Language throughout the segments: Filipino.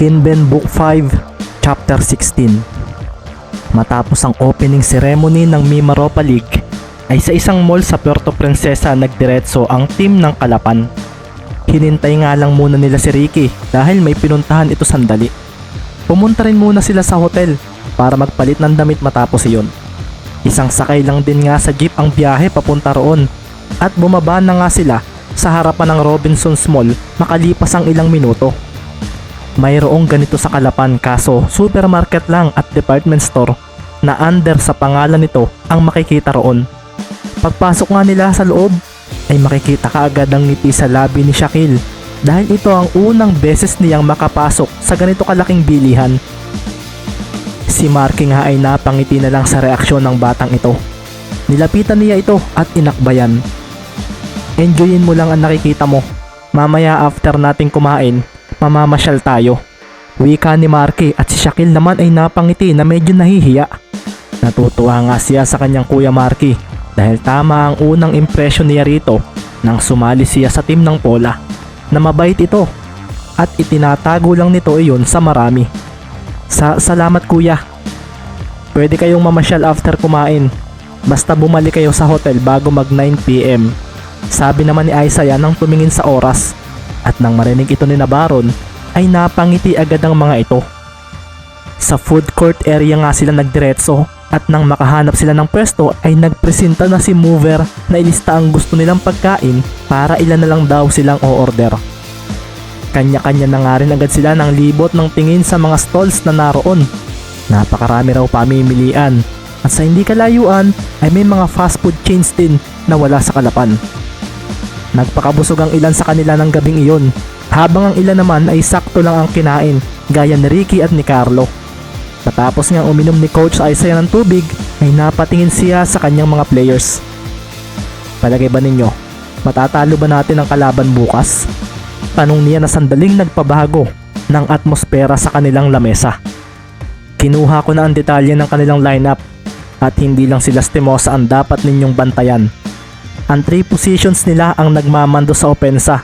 Kinben Book 5, Chapter 16 Matapos ang opening ceremony ng Mimaropa League, ay sa isang mall sa Puerto Princesa nagdiretso ang team ng Kalapan. Hinintay nga lang muna nila si Ricky dahil may pinuntahan ito sandali. Pumunta rin muna sila sa hotel para magpalit ng damit matapos iyon. Isang sakay lang din nga sa jeep ang biyahe papunta roon at bumaba na nga sila sa harapan ng Robinson's Mall makalipas ang ilang minuto. Mayroong ganito sa Kalapan kaso supermarket lang at department store na under sa pangalan nito ang makikita roon. Pagpasok nga nila sa loob ay makikita ka agad ang ngiti sa labi ni Shaquille dahil ito ang unang beses niyang makapasok sa ganito kalaking bilihan. Si Marky nga ay napangiti na lang sa reaksyon ng batang ito. Nilapitan niya ito at inakbayan. Enjoyin mo lang ang nakikita mo. Mamaya after nating kumain, mamamasyal tayo. Wika ni Marky at si Shaquille naman ay napangiti na medyo nahihiya. Natutuwa nga siya sa kanyang kuya Marky dahil tama ang unang impresyon niya rito nang sumali siya sa team ng Pola na mabait ito at itinatago lang nito iyon sa marami. Sa salamat kuya. Pwede kayong mamasyal after kumain. Basta bumalik kayo sa hotel bago mag 9pm. Sabi naman ni Isaiah nang tumingin sa oras at nang marinig ito ni Nabaron ay napangiti agad ang mga ito. Sa food court area nga sila nagdiretso at nang makahanap sila ng pwesto ay nagpresenta na si Mover na ilista ang gusto nilang pagkain para ilan na lang daw silang o-order. Kanya-kanya na nga rin agad sila ng libot ng tingin sa mga stalls na naroon. Napakarami raw pamimilian at sa hindi kalayuan ay may mga fast food chains din na wala sa kalapan. Nagpakabusog ang ilan sa kanila ng gabing iyon habang ang ilan naman ay sakto lang ang kinain gaya ni Ricky at ni Carlo. Matapos nga uminom ni Coach Isaiah ng tubig ay napatingin siya sa kanyang mga players. Palagay ba ninyo, matatalo ba natin ang kalaban bukas? Tanong niya na sandaling nagpabago ng atmosfera sa kanilang lamesa. Kinuha ko na ang detalye ng kanilang lineup at hindi lang sila Stimosa ang dapat ninyong bantayan. Ang three positions nila ang nagmamando sa opensa.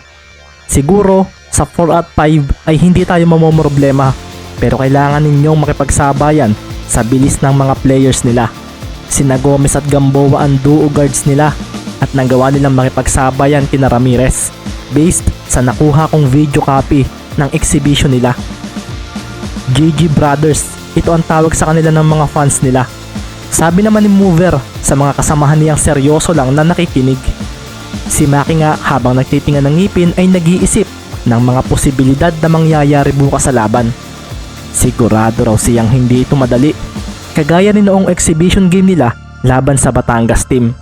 Siguro sa 4 at 5 ay hindi tayo mamomroblema pero kailangan ninyong makipagsabayan sa bilis ng mga players nila. Sina Gomez at Gamboa ang duo guards nila at nagawa nilang makipagsabayan kina Ramirez based sa nakuha kong video copy ng exhibition nila. GG Brothers, ito ang tawag sa kanila ng mga fans nila. Sabi naman ni Mover sa mga kasamahan niyang seryoso lang na nakikinig. Si Maki nga habang nagtitingan ng ngipin ay nag-iisip ng mga posibilidad na mangyayari bukas sa laban. Sigurado raw siyang hindi ito madali. Kagaya ni noong exhibition game nila laban sa Batangas team.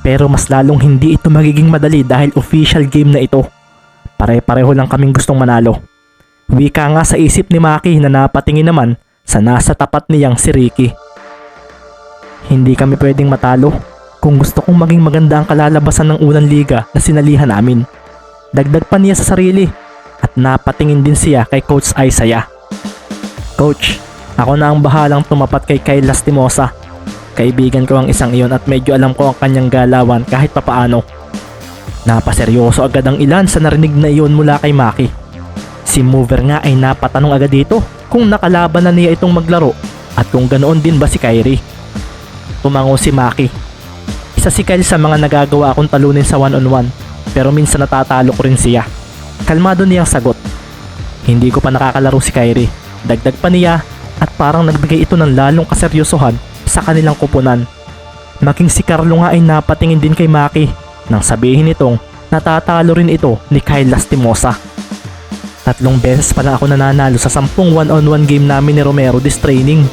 Pero mas lalong hindi ito magiging madali dahil official game na ito. Pare-pareho lang kaming gustong manalo. Wika nga sa isip ni Maki na napatingin naman sa nasa tapat niyang si Ricky. Hindi kami pwedeng matalo kung gusto kong maging maganda ang kalalabasan ng unang liga na sinalihan namin. Dagdag pa niya sa sarili at napatingin din siya kay Coach Isaiah. Coach, ako na ang bahalang tumapat kay Kyle Lastimosa. Kaibigan ko ang isang iyon at medyo alam ko ang kanyang galawan kahit papaano. Napaseryoso agad ang ilan sa narinig na iyon mula kay Maki. Si Mover nga ay napatanong agad dito kung nakalaban na niya itong maglaro at kung ganoon din ba si Kyrie. Tumango si Maki. Isa si Kyle sa mga nagagawa akong talunin sa one-on-one pero minsan natatalo ko rin siya. Kalmado niyang sagot. Hindi ko pa nakakalaro si Kyrie. Dagdag pa niya at parang nagbigay ito ng lalong kaseryosohan sa kanilang kupunan. Making si Carlo nga ay napatingin din kay Maki nang sabihin nitong natatalo rin ito ni Kyle Lastimosa. Tatlong beses pala ako nananalo sa sampung one-on-one game namin ni Romero this training.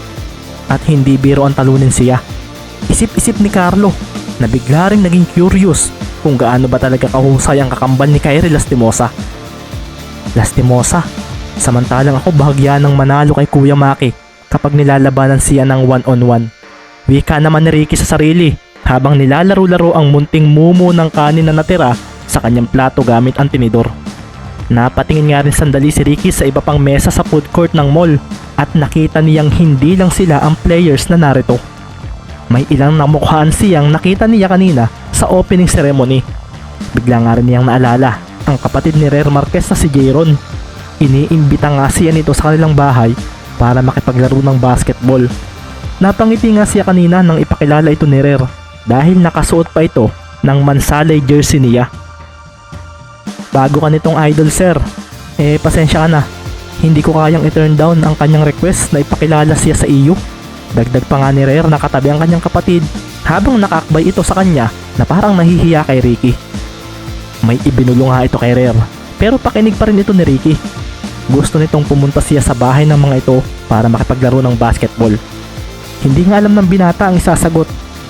At hindi biro ang talunin siya. Isip-isip ni Carlo na bigla ring naging curious kung gaano ba talaga kahusay ang kakambal ni Kyrie Lastimosa. Lastimosa, samantalang ako bahagya ng manalo kay Kuya Maki kapag nilalabanan siya ng one-on-one. Wika naman ni Ricky sa sarili habang nilalaro-laro ang munting mumu ng kanin na natira sa kanyang plato gamit ang tinidor. Napatingin nga rin sandali si Ricky sa iba pang mesa sa food court ng mall at nakita niyang hindi lang sila ang players na narito. May ilang namukhaan siyang nakita niya kanina sa opening ceremony. Bigla nga rin niyang naalala ang kapatid ni Rare Marquez na si Jayron. Iniimbita nga siya nito sa kanilang bahay para makipaglaro ng basketball. Napangiti nga siya kanina nang ipakilala ito ni Rare dahil nakasuot pa ito ng mansalay jersey niya. Bago ka nitong idol sir, eh pasensya ka na. Hindi ko kayang i-turn down ang kanyang request na ipakilala siya sa iyo. Dagdag pa nga ni Rare na katabi ang kanyang kapatid habang nakakbay ito sa kanya na parang nahihiya kay Ricky. May ibinulong nga ito kay Rare pero pakinig pa rin ito ni Ricky. Gusto nitong pumunta siya sa bahay ng mga ito para makipaglaro ng basketball. Hindi nga alam ng binata ang isasagot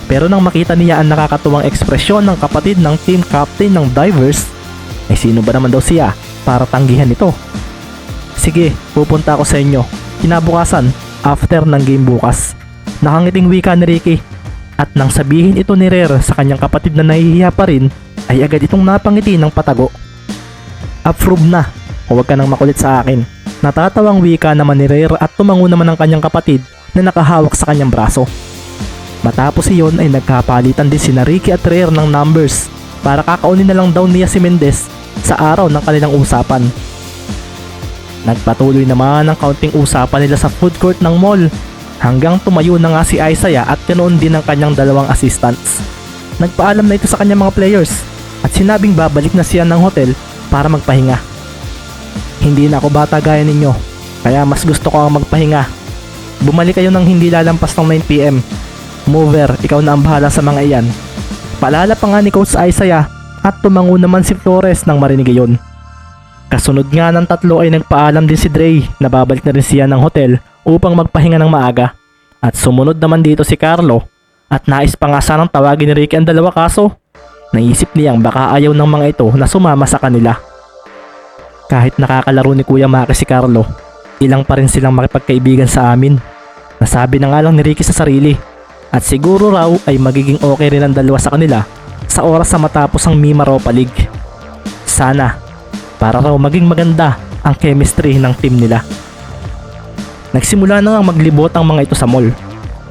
pero nang makita niya ang nakakatuwang ekspresyon ng kapatid ng team captain ng Divers, ay sino ba naman daw siya para tanggihan ito? Sige, pupunta ako sa inyo. Kinabukasan, after ng game bukas. Nakangiting wika ni Ricky. At nang sabihin ito ni Rare sa kanyang kapatid na nahihiya pa rin, ay agad itong napangiti ng patago. Approve na, huwag ka nang makulit sa akin. Natatawang wika naman ni Rare at tumango naman ang kanyang kapatid na nakahawak sa kanyang braso. Matapos iyon ay nagkapalitan din si Ricky at Rare ng numbers para kakaunin na lang daw niya si Mendez sa araw ng kanilang usapan. Nagpatuloy naman ang kaunting usapan nila sa food court ng mall hanggang tumayo na nga si Isaiah at ganoon din ang kanyang dalawang assistants. Nagpaalam na ito sa kanyang mga players at sinabing babalik na siya ng hotel para magpahinga. Hindi na ako bata gaya ninyo kaya mas gusto ko ang magpahinga. Bumalik kayo ng hindi lalampas ng 9pm. Mover, ikaw na ang bahala sa mga iyan. Paalala pa nga ni Coach Isaiah at tumango naman si Flores nang marinig iyon. Kasunod nga ng tatlo ay nagpaalam din si Dre na babalik na rin siya ng hotel upang magpahinga ng maaga. At sumunod naman dito si Carlo at nais pa nga sanang tawagin ni Ricky ang dalawa kaso naisip niyang baka ayaw ng mga ito na sumama sa kanila. Kahit nakakalaro ni Kuya Maki si Carlo, ilang pa rin silang makipagkaibigan sa amin. Nasabi na nga lang ni Ricky sa sarili at siguro raw ay magiging okay rin ang dalawa sa kanila sa oras na matapos ang Mima Ropa League. Sana para raw maging maganda ang chemistry ng team nila. Nagsimula na nga maglibot ang mga ito sa mall.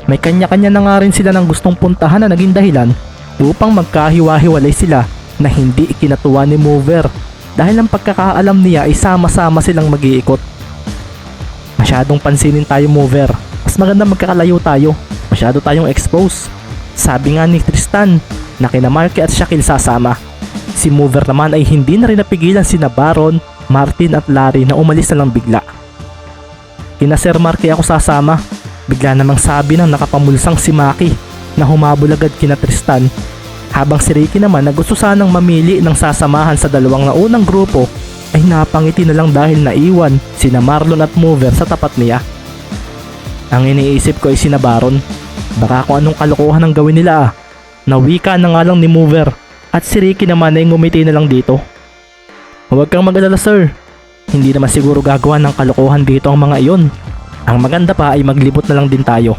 May kanya-kanya na nga rin sila ng gustong puntahan na naging dahilan upang magkahiwa-hiwalay sila na hindi ikinatuwa ni Mover dahil ang pagkakaalam niya ay sama-sama silang mag-iikot. Masyadong pansinin tayo Mover. Mas maganda magkakalayo tayo. Masyado tayong expose. Sabi nga ni Tristan na kina Marky at Shaquille sasama. Si Mover naman ay hindi na rin napigilan sina Baron, Martin at Larry na umalis na lang bigla. Kina Sir Marky ako sasama. Bigla namang sabi ng nakapamulsang si Maki na humabol agad kina Tristan. Habang si Ricky naman na gusto sanang mamili ng sasamahan sa dalawang naunang grupo ay napangiti na lang dahil naiwan sina Marlon at Mover sa tapat niya. Ang iniisip ko ay sina Baron. Baka kung anong kalokohan ang gawin nila ah. Nawika na nga lang ni Mover at si Ricky naman ay ngumiti na lang dito. Huwag kang mag-alala sir. Hindi naman siguro gagawa ng kalokohan dito ang mga iyon. Ang maganda pa ay maglibot na lang din tayo.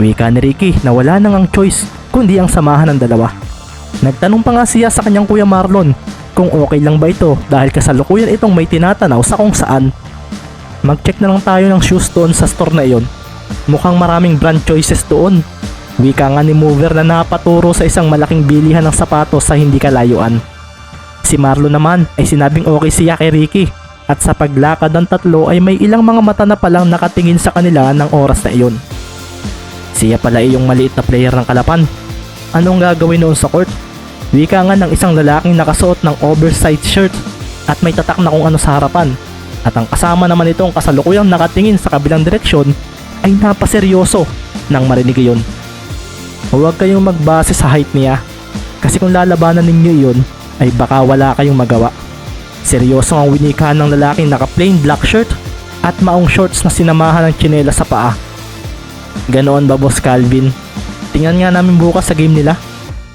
Wika ni Ricky na wala nang ang choice kundi ang samahan ng dalawa. Nagtanong pa nga siya sa kanyang kuya Marlon kung okay lang ba ito dahil kasalukuyan itong may tinatanaw sa kung saan. Mag-check na lang tayo ng shoes doon sa store na iyon. Mukhang maraming brand choices doon. Wika nga ni Mover na napaturo sa isang malaking bilihan ng sapatos sa hindi kalayuan. Si Marlon naman ay sinabing okay siya kay Ricky at sa paglakad ng tatlo ay may ilang mga mata na palang nakatingin sa kanila ng oras na iyon. Siya pala ay yung maliit na player ng Kalapan. Anong gagawin noon sa court? Wika nga ng isang lalaking nakasuot ng oversized shirt at may tatak na kung ano sa harapan. At ang kasama naman itong kasalukuyang nakatingin sa kabilang direksyon ay napaseryoso nang marinig iyon. Huwag kayong magbase sa height niya kasi kung lalabanan ninyo iyon ay baka wala kayong magawa. Seryoso ang winika ng lalaking naka plain black shirt at maong shorts na sinamahan ng tsinela sa paa. Ganoon ba boss Calvin? Tingnan nga namin bukas sa game nila.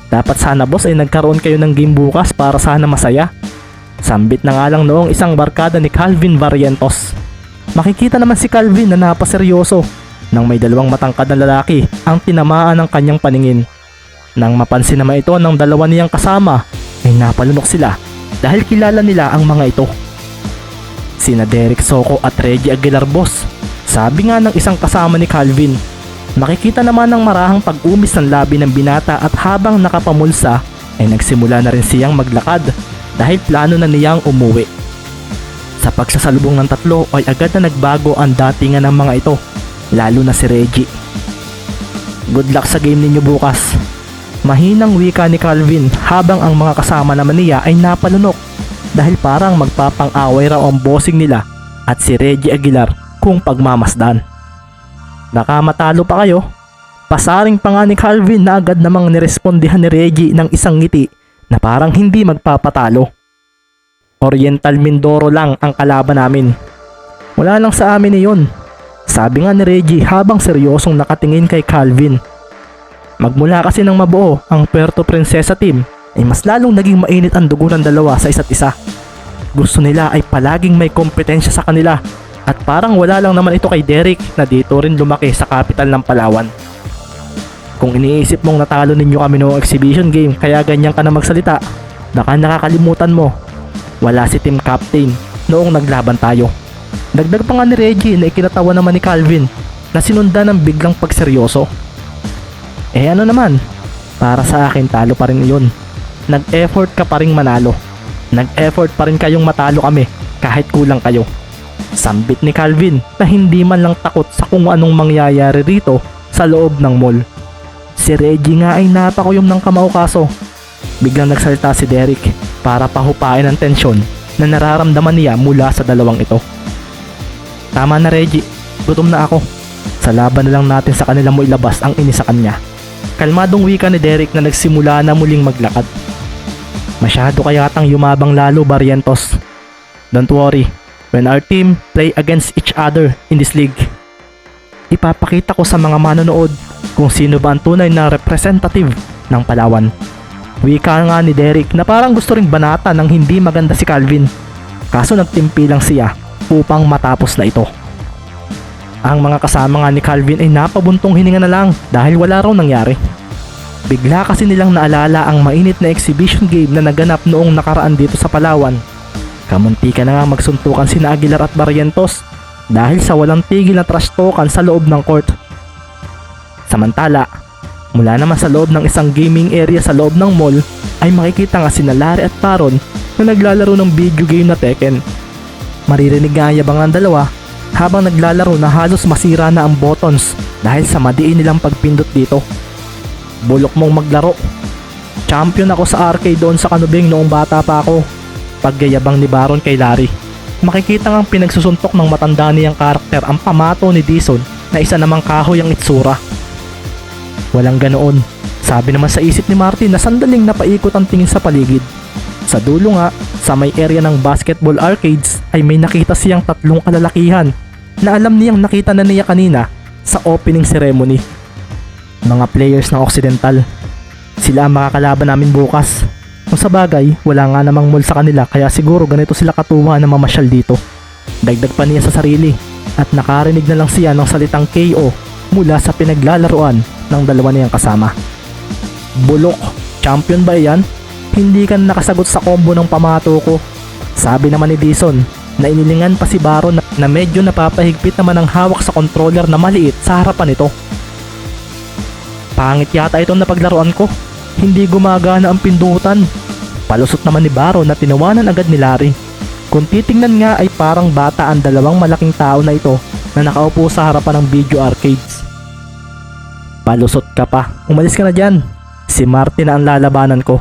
Dapat sana boss ay nagkaroon kayo ng game bukas para sana masaya. Sambit na nga lang noong isang barkada ni Calvin Varientos. Makikita naman si Calvin na napaseryoso nang may dalawang matangkad na lalaki ang tinamaan ng kanyang paningin. Nang mapansin naman ito ng dalawa niyang kasama ay napalunok sila dahil kilala nila ang mga ito. Sina Derek Soko at Reggie Aguilar Boss. Sabi nga ng isang kasama ni Calvin, makikita naman ng marahang pag-umis ng labi ng binata at habang nakapamulsa ay nagsimula na rin siyang maglakad dahil plano na niyang umuwi. Sa pagsasalubong ng tatlo ay agad na nagbago ang datingan ng mga ito, lalo na si Reggie. Good luck sa game ninyo bukas. Mahinang wika ni Calvin habang ang mga kasama naman niya ay napalunok dahil parang magpapang-away raw ang bossing nila at si Reggie Aguilar kung pagmamasdan. Baka matalo pa kayo. Pasaring pa nga ni Calvin na agad namang nirespondihan ni Reggie ng isang ngiti na parang hindi magpapatalo. Oriental Mindoro lang ang kalaban namin. Wala lang sa amin iyon. Sabi nga ni Reggie habang seryosong nakatingin kay Calvin. Magmula kasi ng mabuo ang Puerto Princesa team ay mas lalong naging mainit ang dugo ng dalawa sa isa't isa. Gusto nila ay palaging may kompetensya sa kanila at parang wala lang naman ito kay Derek na dito rin lumaki sa capital ng Palawan. Kung iniisip mong natalo ninyo kami noong exhibition game kaya ganyan ka na magsalita, baka nakakalimutan mo. Wala si team captain noong naglaban tayo. Dagdag pa nga ni Reggie na ikinatawa naman ni Calvin na sinundan ng biglang pagseryoso. Eh ano naman, para sa akin talo pa rin yun. Nag-effort ka pa rin manalo. Nag-effort pa rin kayong matalo kami kahit kulang kayo. Sambit ni Calvin na hindi man lang takot sa kung anong mangyayari rito sa loob ng mall. Si Reggie nga ay napakuyom ng kamao kaso. Biglang nagsalita si Derek para pahupain ang tensyon na nararamdaman niya mula sa dalawang ito. Tama na Reggie, gutom na ako. Sa laban na lang natin sa kanila mo ilabas ang ini sa kanya. Kalmadong wika ni Derek na nagsimula na muling maglakad. Masyado kayatang yumabang lalo Barrientos. Don't worry, when our team play against each other in this league, ipapakita ko sa mga manonood kung sino ba ang tunay na representative ng Palawan. Wika nga ni Derek na parang gusto ring banata ng hindi maganda si Calvin. Kaso nagtimpi lang siya upang matapos na ito. Ang mga kasama nga ni Calvin ay napabuntong hininga na lang dahil wala raw nangyari. Bigla kasi nilang naalala ang mainit na exhibition game na naganap noong nakaraan dito sa Palawan. Kamunti ka na nga magsuntukan sina Aguilar at Barrientos dahil sa walang tigil na trash talkan sa loob ng court. Samantala, mula naman sa loob ng isang gaming area sa loob ng mall ay makikita nga sina Larry at Baron na naglalaro ng video game na Tekken. Maririnig nga ang yabang ng dalawa habang naglalaro na halos masira na ang buttons dahil sa madiin nilang pagpindot dito. Bulok mong maglaro. Champion ako sa arcade doon sa Kanubing noong bata pa ako. Pagyayabang ni Baron kay Larry. Makikita ngang pinagsusuntok ng matanda niyang karakter ang pamato ni Dison na isa namang kahoy ang itsura. Walang ganoon. Sabi naman sa isip ni Martin na sandaling napaikot ang tingin sa paligid. Sa dulo nga, sa may area ng basketball arcades ay may nakita siyang tatlong kalalakihan na alam niyang nakita na niya kanina sa opening ceremony. Mga players ng Occidental. Sila ang makakalaban namin bukas. Kung sa bagay, wala nga namang mall sa kanila kaya siguro ganito sila katuwa na mamasyal dito. Dagdag pa niya sa sarili at nakarinig na lang siya ng salitang KO mula sa pinaglalaruan ng dalawa niyang kasama. Bulok, champion ba yan? Hindi ka nakasagot sa combo ng pamato ko. Sabi naman ni Dison na inilingan pa si Baron na, na medyo napapahigpit naman ang hawak sa controller na maliit sa harapan nito. Pangit yata itong napaglaruan ko. Hindi gumagana ang pindutan. Palusot naman ni Baron na tinawanan agad ni Larry. Kung titingnan nga ay parang bata ang dalawang malaking tao na ito na nakaupo sa harapan ng video arcades. Palusot ka pa. Umalis ka na dyan. Si Martin na ang lalabanan ko.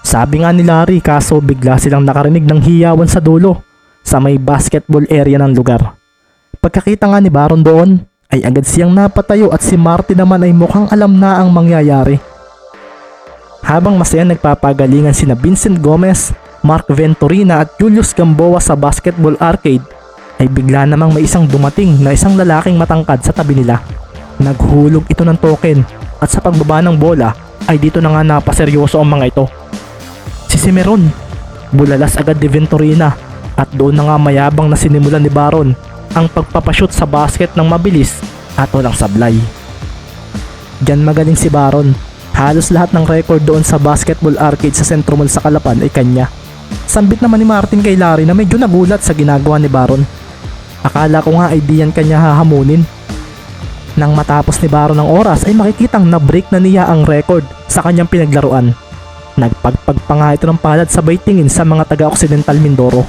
Sabi nga ni Larry kaso bigla silang nakarinig ng hiyawan sa dulo sa may basketball area ng lugar. Pagkakita nga ni Baron doon ay agad siyang napatayo at si Martin naman ay mukhang alam na ang mangyayari. Habang masaya nagpapagalingan sina Vincent Gomez, Mark Venturina at Julius Gamboa sa basketball arcade ay bigla namang may isang dumating na isang lalaking matangkad sa tabi nila. Naghulog ito ng token at sa pagbaba ng bola ay dito na nga napaseryoso ang mga ito. Si Simeron, bulalas agad ni Venturina at doon na nga mayabang na sinimulan ni Baron ang pagpapashoot sa basket ng mabilis at walang sablay. Diyan magaling si Baron. Halos lahat ng record doon sa basketball arcade sa Centro Mall sa Kalapan ay kanya. Sambit naman ni Martin kay Larry na medyo nagulat sa ginagawa ni Baron. Akala ko nga ay diyan kanya hahamunin. Nang matapos ni Baron ng oras ay makikitang na-break na niya ang record sa kanyang pinaglaruan. Nagpagpag pa nga ito ng palad sabay tingin sa mga taga-Occidental Mindoro.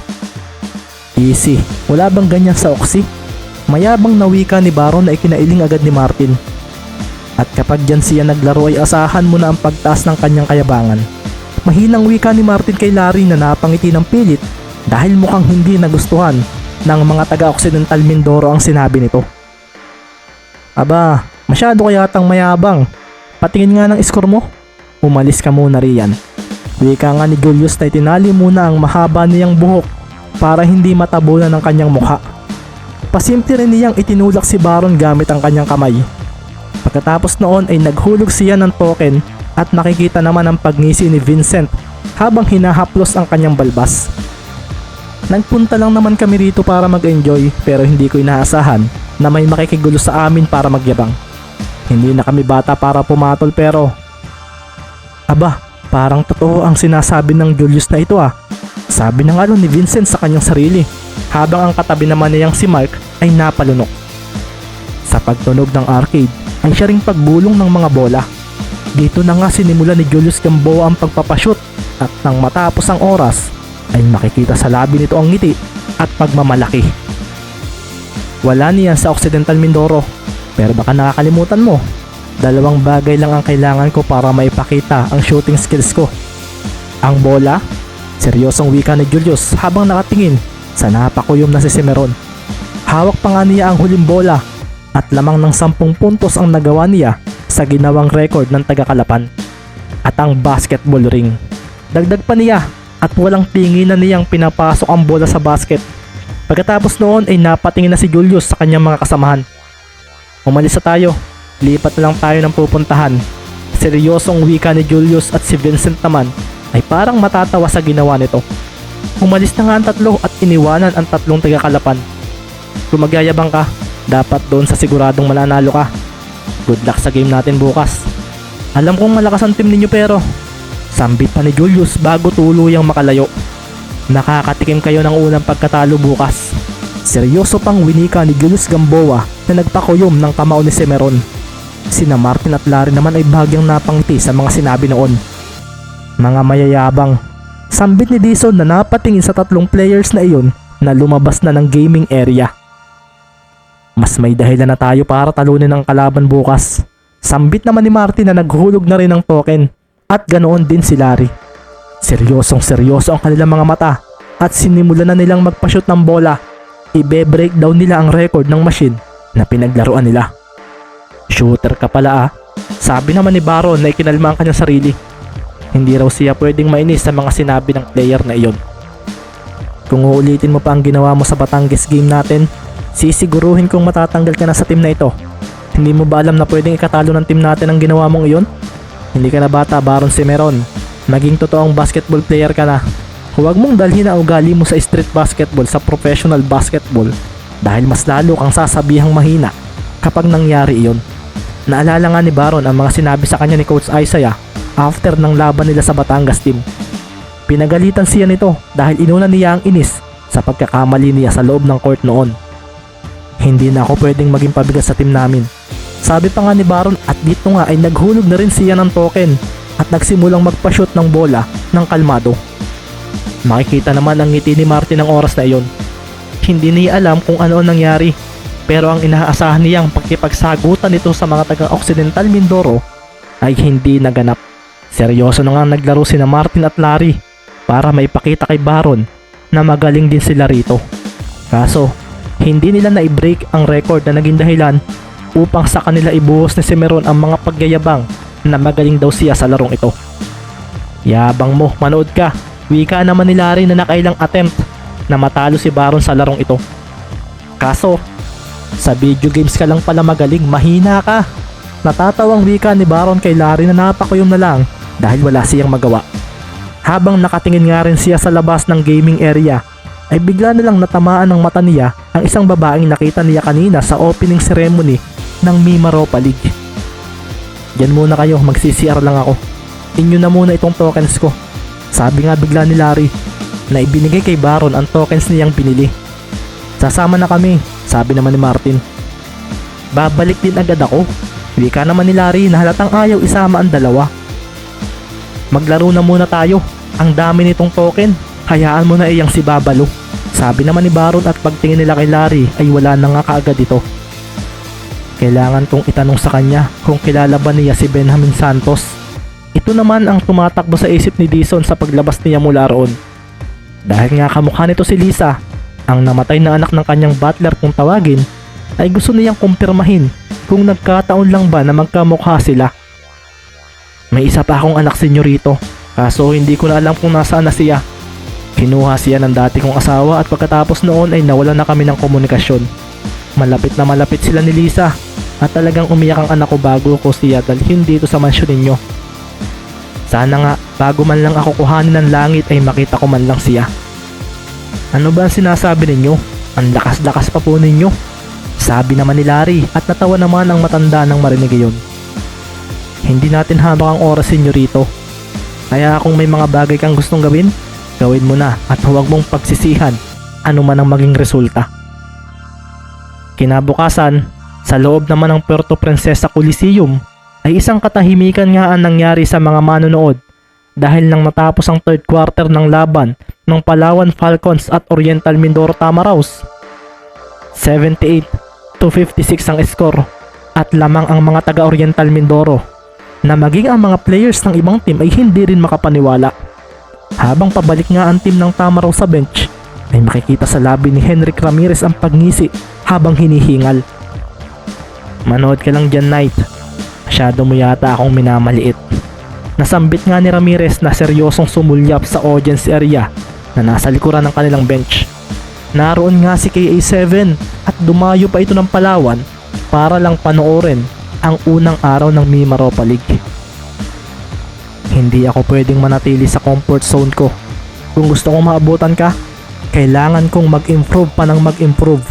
Easy, wala bang ganyan sa Oxy? Mayabang na wika ni Baron na ikinailing agad ni Martin. At kapag dyan siya naglaro ay asahan mo na ang pagtaas ng kanyang kayabangan. Mahinang wika ni Martin kay Larry na napangiti ng pilit dahil mukhang hindi nagustuhan ng mga taga-Occidental Mindoro ang sinabi nito. Aba, masyado ka yatang mayabang. Patingin nga ng score mo. Umalis ka muna riyan. Wika nga ni Julius na itinali muna ang mahaba niyang buhok para hindi matabunan ng kanyang mukha. Pasimple rin niyang itinulak si Baron gamit ang kanyang kamay. Pagkatapos noon ay naghulog siya ng token at nakikita naman ang pagngisi ni Vincent habang hinahaplos ang kanyang balbas. Nagpunta lang naman kami rito para mag-enjoy pero hindi ko inaasahan na may makikigulo sa amin para magyabang. Hindi na kami bata para pumatol pero... Aba, parang totoo ang sinasabi ng Julius na ito ah. Sabi na nga nun ni Vincent sa kanyang sarili habang ang katabi naman niyang si Mark ay napalunok. Sa pagtunog ng arcade ay siya ring pagbulong ng mga bola. Dito na nga sinimula ni Julius Gamboa ang pagpapashoot at nang matapos ang oras ay makikita sa labi nito ang ngiti at pagmamalaki. Wala niyan sa Occidental Mindoro pero baka nakakalimutan mo. Dalawang bagay lang ang kailangan ko para maipakita ang shooting skills ko. Ang bola, seryosong wika ni Julius habang nakatingin sa napakuyom na si Cimeron. Hawak pa nga niya ang huling bola at lamang ng 10 puntos ang nagawa niya sa ginawang record ng taga-Kalapan at ang basketball ring. Dagdag pa niya at walang tingin na niyang pinapasok ang bola sa basket. Pagkatapos noon ay napatingin na si Julius sa kanyang mga kasamahan. Umalis na tayo. Lipat na lang tayo ng pupuntahan. Seryosong wika ni Julius at si Vincent naman ay parang matatawa sa ginawa nito. Umalis na nga ang tatlo at iniwanan ang tatlong taga-Kalapan. Kung magyayabang ka, dapat doon sa siguradong mananalo ka. Good luck sa game natin bukas. Alam kong malakas ang team ninyo pero sambit pa ni Julius bago tuluyang makalayo. Nakakatikim kayo ng unang pagkatalo bukas. Seryoso pang winika ni Julius Gamboa na nagpakuyom ng kamao ni Semeron. Sina Martin at Larry naman ay bagyang napangiti sa mga sinabi noon. Mga mayayabang. Sambit ni Dison na napatingin sa tatlong players na iyon na lumabas na ng gaming area. Mas may dahilan na tayo para talunin ang kalaban bukas. Sambit naman ni Martin na naghulog na rin ng token at ganoon din si Larry. Seryosong seryoso ang kanilang mga mata at sinimulan na nilang magpashoot ng bola. Ibe-breakdown nila ang record ng machine na pinaglaruan nila. Shooter ka pala ah. Sabi naman ni Baron na ikinalma ang kanyang sarili. Hindi raw siya pwedeng mainis sa mga sinabi ng player na iyon. Kung uulitin mo pa ang ginawa mo sa Batangas game natin, sisiguruhin kong matatanggal ka na sa team na ito. Hindi mo ba alam na pwedeng ikatalo ng team natin ang ginawa mong iyon? Hindi ka na bata, Baron Cimeron. Naging totoong basketball player ka na. Huwag mong dalhin ang ugali mo sa street basketball sa professional basketball dahil mas lalo kang sasabihang mahina kapag nangyari iyon. Naalala nga ni Baron ang mga sinabi sa kanya ni Coach Isaiah after ng laban nila sa Batangas team. Pinagalitan siya nito dahil inuna niya ang inis sa pagkakamali niya sa loob ng court noon. Hindi na ako pwedeng maging pabigat sa team namin. Sabi pa nga ni Baron at dito nga ay naghulog na rin siya ng token at nagsimulang magpa-shoot ng bola ng kalmado. Makikita naman ang ngiti ni Martin ng oras na iyon. Hindi niya alam kung ano ang nangyari pero ang inaasahan niyang pagkipagsagutan nito sa mga taga-Occidental Mindoro ay hindi naganap. Seryoso na nga naglaro sina Martin at Larry para maipakita kay Baron na magaling din sila rito. Kaso, hindi nila na-break ang record na naging dahilan upang sa kanila ibuhos ni Cimeron ang mga pagyayabang na magaling daw siya sa larong ito. Yabang mo, manood ka. Wika naman ni Larry na nakailang attempt na matalo si Baron sa larong ito. Kaso, sa video games ka lang pala magaling, mahina ka. Natatawang wika ni Baron kay Larry na napakuyom na lang dahil wala siyang magawa. Habang nakatingin nga rin siya sa labas ng gaming area, ay bigla na lang natamaan ng mata niya ang isang babaeng nakita niya kanina sa opening ceremony ng Mimaropa League. Diyan muna kayo, magsi-CR lang ako. Inyo na muna itong tokens ko. Sabi nga bigla ni Larry na ibinigay kay Baron ang tokens niyang pinili. Sasama na kami, sabi naman ni Martin. Babalik din agad ako. Hindi ka naman ni Larry na halatang ayaw isama ang dalawa. Maglaro na muna tayo. Ang dami nitong token. Hayaan mo na iyang si Babalo. Sabi naman ni Baron at pagtingin nila kay Larry ay wala na nga kaagad ito. Kailangan kong itanong sa kanya kung kilala ba niya si Benjamin Santos. Ito naman ang tumatakbo sa isip ni Dison sa paglabas niya mula roon. Dahil nga kamukha nito si Lisa, ang namatay na anak ng kanyang butler kung tawagin, ay gusto niyang kumpirmahin kung nagkataon lang ba na magkamukha sila. May isa pa akong anak senyorito, kaso hindi ko na alam kung nasaan na siya. Kinuha siya ng dati kong asawa at pagkatapos noon ay nawala na kami ng komunikasyon. Malapit na malapit sila ni Lisa at talagang umiyak ang anak ko bago ko siya dalhin dito sa mansyon ninyo. Sana nga bago man lang ako kuhanin ng langit ay makita ko man lang siya. Ano ba ang sinasabi ninyo? Ang lakas-lakas pa po ninyo. Sabi naman ni Larry at natawa naman ang matanda nang marinig iyon. Hindi natin hawak ang oras senyorito. Kaya kung may mga bagay kang gustong gawin, gawin mo na at huwag mong pagsisihan ano man ang maging resulta. Kinabukasan, sa loob naman ng Puerto Princesa Coliseum, ay isang katahimikan nga ang nangyari sa mga manonood dahil nang natapos ang third quarter ng laban ng Palawan Falcons at Oriental Mindoro Tamaraws. 78 to 56 ang score at lamang ang mga taga Oriental Mindoro na maging ang mga players ng ibang team ay hindi rin makapaniwala. Habang pabalik nga ang team ng Tamaraw sa bench, ay makikita sa labi ni Henrik Ramirez ang pagngisi habang hinihingal. Manood ka lang dyan, Knight. Masyado mo yata akong minamaliit. Nasambit nga ni Ramirez na seryosong sumulyap sa audience area na nasa likuran ng kanilang bench. Naroon nga si KA7 at dumayo pa ito ng Palawan para lang panoorin ang unang araw ng Mimaropa League. Hindi ako pwedeng manatili sa comfort zone ko. Kung gusto kong maabutan ka, kailangan kong mag-improve pa ng mag-improve.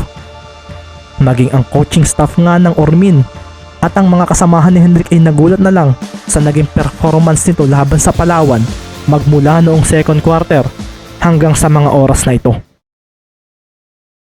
Maging ang coaching staff nga ng Ormin at ang mga kasamahan ni Henrik ay nagulat na lang sa naging performance nito laban sa Palawan magmula noong second quarter hanggang sa mga oras na ito.